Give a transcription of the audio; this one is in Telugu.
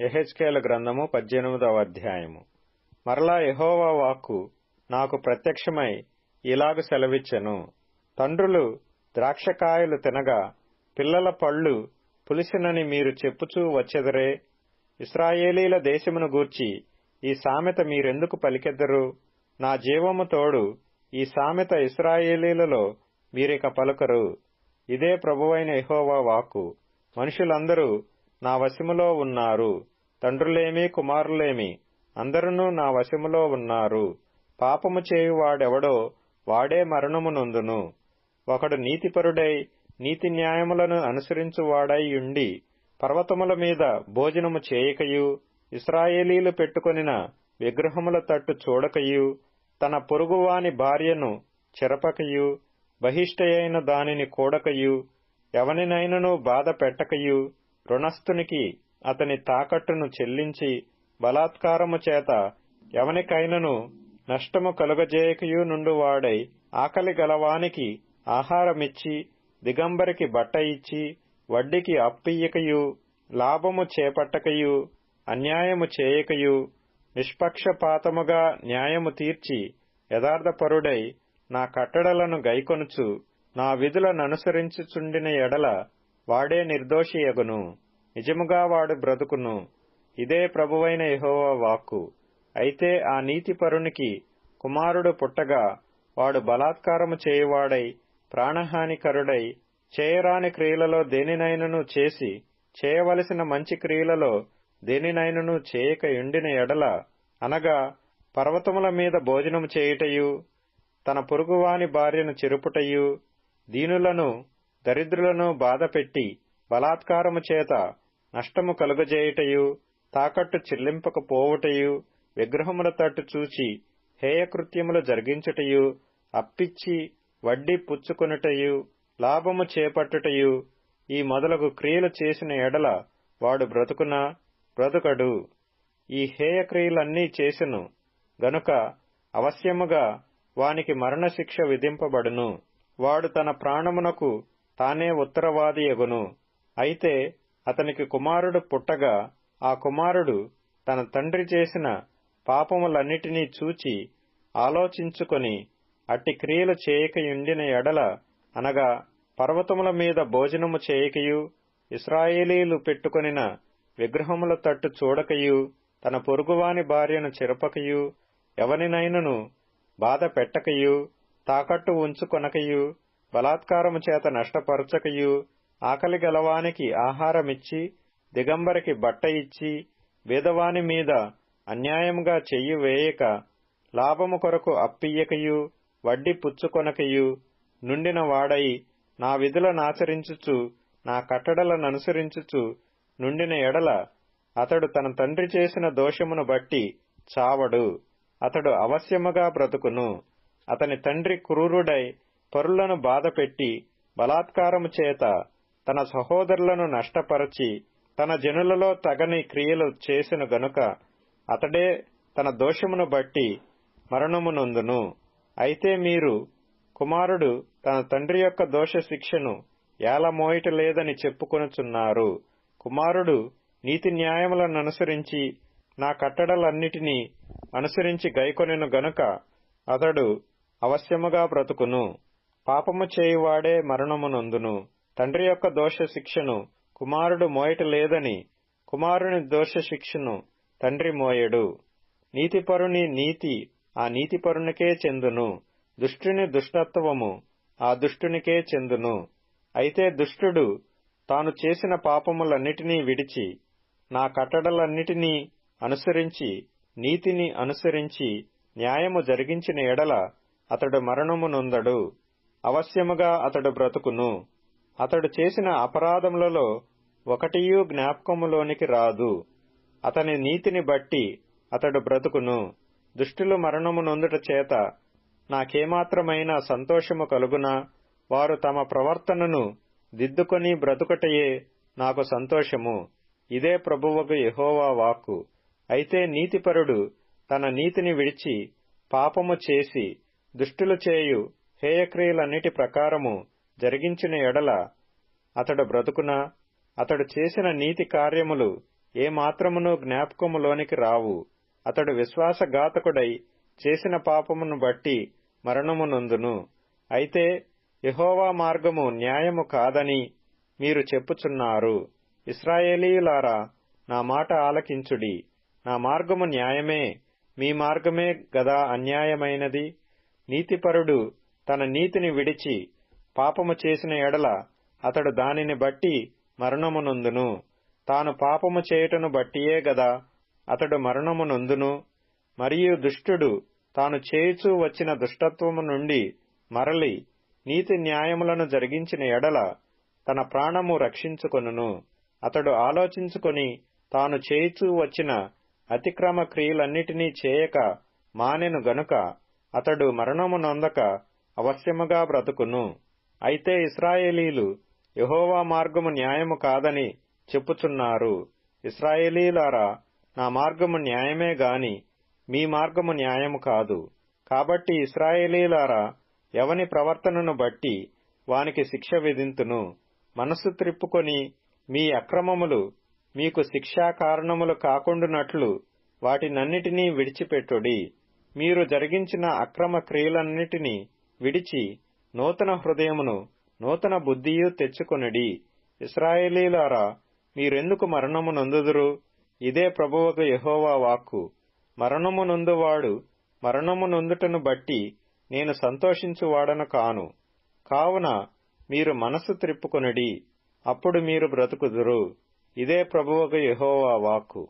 ఎహెచ్కేల గ్రంథము పద్దెనిమిదవ అధ్యాయము. మరలా ఎహోవా వాక్కు నాకు ప్రత్యక్షమై ఇలాగు సెలవిచ్చెను. తండ్రులు ద్రాక్షకాయలు తినగా పిల్లల పళ్ళు పులిసినని మీరు చెప్పుచూ వచ్చెదరే? ఇస్రాయేలీల దేశమును గూర్చి ఈ సామెత మీరెందుకు పలికెద్దరు? నా జీవము తోడు ఈ సామెత ఇస్రాయేలీలలో మీరిక పలుకరు. ఇదే ప్రభువైన ఎహోవా వాక్కు. మనుషులందరూ నా వశములో ఉన్నారు. తండ్రులేమి కుమారులేమి అందరునూ నా వశములో ఉన్నారు. పాపము చేయువాడెవడో వాడే మరణమునందును ఒకడు నీతిపరుడై నీతి న్యాయములను అనుసరించువాడై ఉండి పర్వతముల మీద భోజనము చేయకయు ఇస్రాయేలీలు పెట్టుకొనిన విగ్రహముల తట్టు చూడకయు తన పొరుగువాని భార్యను చెరపకయు బహిష్టయైన దానిని కూడకయు ఎవనినైనను బాధ పెట్టకయు రుణస్థునికి అతని తాకట్టును చెల్లించి బలాత్కారము చేత ఎవనికైనను నష్టము కలుగజేయకయు నుండువాడై ఆకలి గలవానికి ఆహారమిచ్చి దిగంబరికి బట్ట ఇచ్చి వడ్డీకి అప్పియ్యకయు లాభము చేపట్టకయు అన్యాయము చేయకయు నిష్పక్షపాతముగా న్యాయము తీర్చి యథార్థపరుడై నా కట్టడలను గైకొనుచు నా విధులననుసరించుచుండిన ఎడల వాడే నిర్దోషియగును నిజముగా వాడు బ్రతుకును. ఇదే ప్రభువైన యహోవా వాక్కు. అయితే ఆ నీతిపరునికి కుమారుడు పుట్టగా వాడు బలాత్కారము చేయువాడై ప్రాణహానికరుడై చేయరాని క్రియలలో దేనినైనను చేసి చేయవలసిన మంచి క్రియలలో దేనినైనను చేయక ఎండిన ఎడల అనగా పర్వతముల మీద భోజనము చేయుటయు తన పొరుగువాని భార్యను చెరుపుటయు దీనులను దరిద్రులను బాధపెట్టి బలాత్కారము చేత నష్టము కలుగజేయుటయు తాకట్టు చెల్లింపకపోవుటయు విగ్రహముల తట్టు చూచి హేయకృత్యములు జరిగించుటయు అప్పిచ్చి వడ్డీ పుచ్చుకొనుటయు లాభము చేపట్టుటయు ఈ మొదలగు క్రియలు చేసిన ఎడల వాడు బ్రతుకునా? బ్రతుకడు. ఈ హేయ క్రియలన్నీ చేసెను. గనుక అవశ్యముగా వానికి మరణశిక్ష విధింపబడును. వాడు తన ప్రాణమునకు తానే ఉత్తరవాది ఎగును. అయితే అతనికి కుమారుడు పుట్టగా ఆ కుమారుడు తన తండ్రి చేసిన పాపములన్నిటినీ చూచి ఆలోచించుకొని అట్టి క్రియలు చేయకయుండిన ఎడల అనగా పర్వతముల మీద భోజనము చేయకయు ఇస్రాయేలీలు పెట్టుకొనిన విగ్రహముల తట్టు చూడకయు తన పొరుగువాని భార్యను చెరపకయు ఎవనినైనను బాధ పెట్టకయు తాకట్టు ఉంచుకొనకయు బలాత్కారము చేత నష్టపరచకయు ఆకలి గలవానికి ఆహారమిచ్చి దిగంబరికి బట్ట ఇచ్చి వేదవాని మీద అన్యాయముగా చెయ్యి వేయక లాభము కొరకు అప్పియ్యకయు వడ్డీ పుచ్చుకొనకయు నుండిన వాడై నా విధులనాచరించుచు నా కట్టడలననుసరించుచు నుండిన ఎడల అతడు తన తండ్రి చేసిన దోషమును బట్టి చావడు. అతడు అవశ్యముగా బ్రతుకును. అతని తండ్రి క్రూరుడై పరులను బాధపెట్టి బలాత్కారము చేత తన సహోదరులను నష్టపరచి తన జనులలో తగని క్రియలు చేసిన గనుక అతడే తన దోషమును బట్టి మరణమునందును అయితే మీరు కుమారుడు తన తండ్రి యొక్క దోష శిక్షను ఏలమోయట లేదని చెప్పుకొనుచున్నారు. కుమారుడు నీతి న్యాయములను అనుసరించి నా కట్టడలన్నిటినీ అనుసరించి గైకొనెను గనుక అతడు అవశ్యముగా బ్రతుకును. పాపము చేయువాడే మరణమునందును తండ్రి యొక్క దోష శిక్షను కుమారుడు మోయట లేదని కుమారుని దోష శిక్షను తండ్రి మోయడు. నీతిపరుని నీతి ఆ నీతిపరునికే చెందును. దుష్టుని దుష్టత్వము ఆ దుష్టునికే చెందును. అయితే దుష్టుడు తాను చేసిన పాపములన్నిటినీ విడిచి నా కట్టడలన్నిటినీ అనుసరించి నీతిని అనుసరించి న్యాయము జరిగించిన ఎడల అతడు మరణమునొందడు అవశ్యముగా అతడు బ్రతుకును. అతడు చేసిన అపరాధములలో ఒకటియూ జ్ఞాపకములోనికి రాదు. అతని నీతిని బట్టి అతడు బ్రతుకును. దుష్టులు మరణము నొందుట చేత నాకేమాత్రమైన సంతోషము కలుగునా? వారు తమ ప్రవర్తనను దిద్దుకొని బ్రతుకటయే నాకు సంతోషము. ఇదే ప్రభువకు యహోవా వాక్కు. అయితే నీతిపరుడు తన నీతిని విడిచి పాపము చేసి దుష్టులు చేయు హేయక్రియలన్నిటి ప్రకారము జరిగించిన ఎడల అతడు బ్రతుకునా అతడు చేసిన నీతి కార్యములు ఏ జ్ఞాపకములోనికి రావు. అతడు విశ్వాసఘాతకుడై చేసిన పాపమును బట్టి మరణమునందును. అయితే యహోవా మార్గము న్యాయము కాదని మీరు చెప్పుచున్నారు. ఇస్రాయేలీయులారా నా మాట ఆలకించుడి. నా మార్గము న్యాయమే మీ మార్గమే గదా అన్యాయమైనది. నీతిపరుడు తన నీతిని విడిచి పాపము చేసిన ఎడల అతడు దానిని బట్టి మరణమునందును. తాను పాపము చేయుటను బట్టియే గదా అతడు మరణమునందును. మరియు దుష్టుడు తాను చేయుచూ వచ్చిన దుష్టత్వము నుండి మరలి నీతి న్యాయములను జరిగించిన ఎడల తన ప్రాణము రక్షించుకొనును. అతడు ఆలోచించుకొని తాను చేయుచూ వచ్చిన అతిక్రమ క్రియలన్నిటినీ చేయక మానెను గనుక అతడు మరణము నొందక అవశ్యముగా బ్రతుకును. అయితే ఇస్రాయేలీలు యహోవా మార్గము న్యాయము కాదని చెప్పుచున్నారు. ఇస్రాయేలీలారా నా మార్గము న్యాయమే గాని మీ మార్గము న్యాయము కాదు. కాబట్టి ఇస్రాయేలీలారా ఎవని ప్రవర్తనను బట్టి వానికి శిక్ష విధింతును? మనస్సు త్రిప్పుకొని మీ అక్రమములు మీకు శిక్షా కారణములు కాకుండునట్లు వాటినన్నిటినీ విడిచిపెట్టుడి. మీరు జరిగించిన అక్రమ క్రియలన్నిటినీ విడిచి నూతన హృదయమును నూతన బుద్ధియు తెచ్చుకొనిడి. ఇస్రాయేలీలారా మీరెందుకు మరణము నందుదురు? ఇదే ప్రభువకు యహోవా వాక్కు. మరణము నొందువాడు మరణము నొందుటను బట్టి నేను సంతోషించువాడను కాను. కావున మీరు మనసు త్రిప్పుకొనిడి అప్పుడు మీరు బ్రతుకుదురు. ఇదే ప్రభువకు యహోవా వాక్కు.